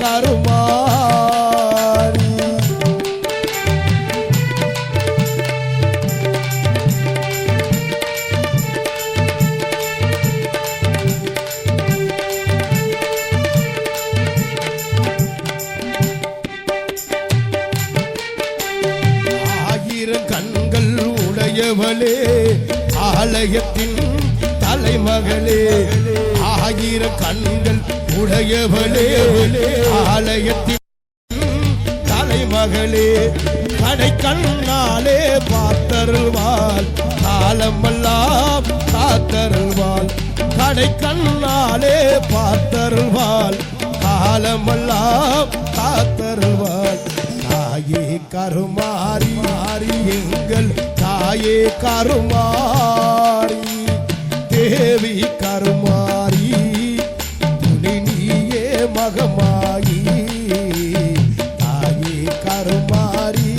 கருமாரி ஆயிரம் கண்கள் உடையவளே ஆலயத்தின் மலை மகளே. ஆயிரம் கண்கள் உடையவளே. ஆலயத்தில் தலைமகளே. கடை கண்ணாலே பார்த்தருள்வாள். காலமெல்லாம் காத்தருள்வாள். கடை கண்ணாலே பார்த்தருள்வாள். காலமெல்லாம் காத்தருள்வாள். தாயே கருமாறி மாறி எங்கள் தாயே கருமாரி தேவி கருமாரி துணி நீயே மகமாயி தாயே கருமாரி